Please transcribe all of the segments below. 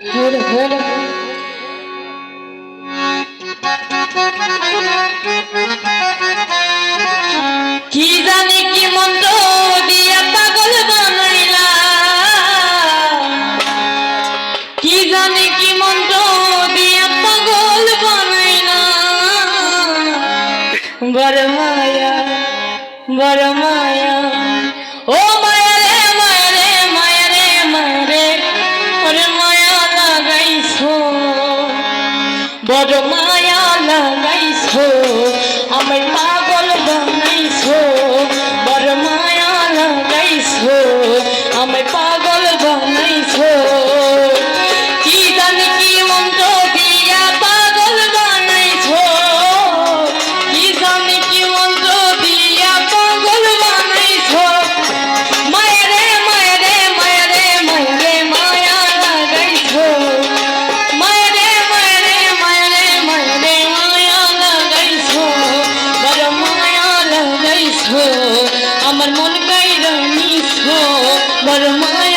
ঘোর ঘোর কি জানি কি মন্দ দিয়া পাগল বানাইলা? কি জানি কি মন্দ দিয়া পাগল বানাইলা? বড় মায়া বড় মায়া। বড় মায়া লাগাইছো আমার মা আমার মন কাই নিস বড় মায়া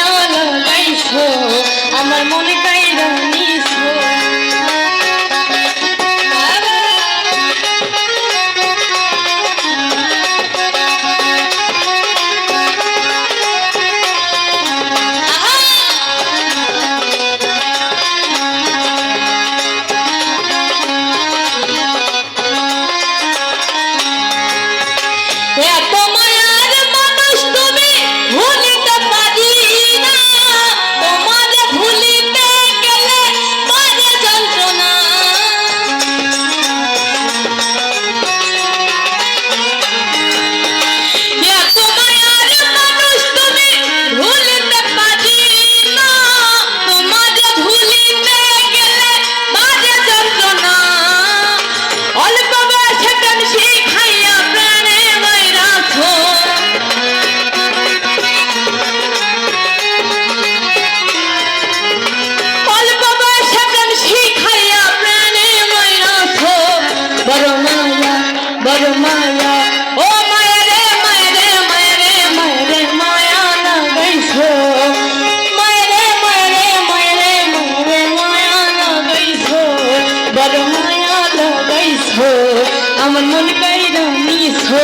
কাইরামিছো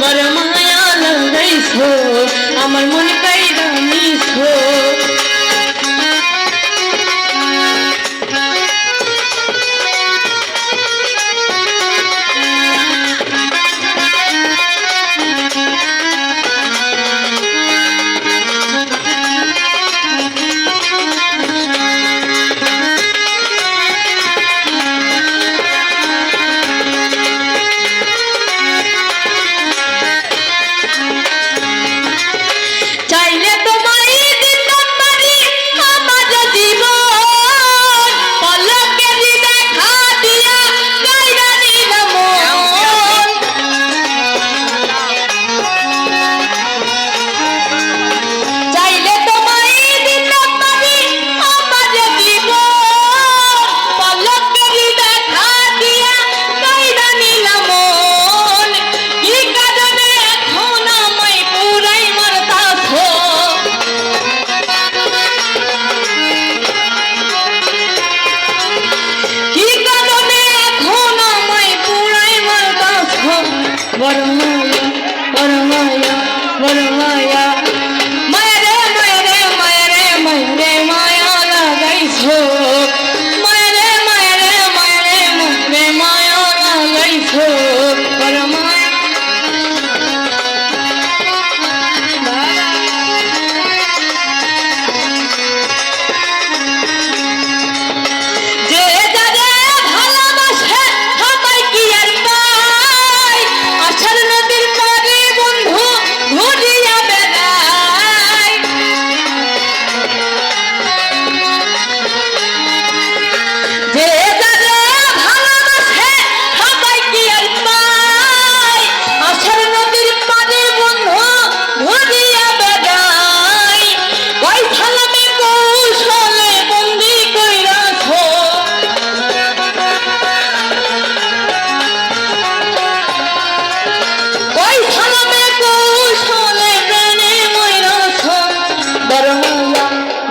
বড় মায়া লাগাইছো আমার মন কাইরামিছো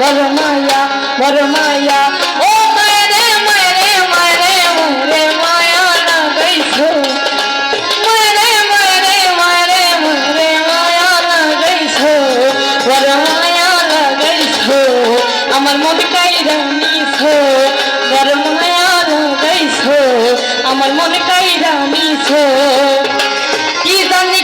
বড় মায়া বড় মায়া ও মারে মারে মারে মারে মায়া না গইছো মারে মারে মারে মারে মায়া না গইছো বড় মায়া না গইছো আমার মন কাইরা নিছো বড় মায়া না গইছো আমার মন কাইরা নিছো কি জানি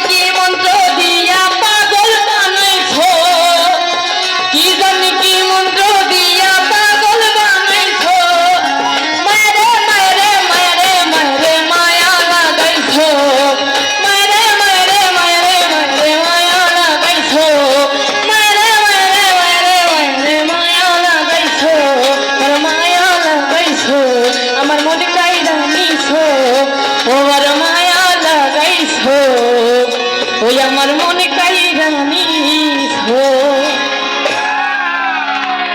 আমার মায়া লাগাইছো ওই আমার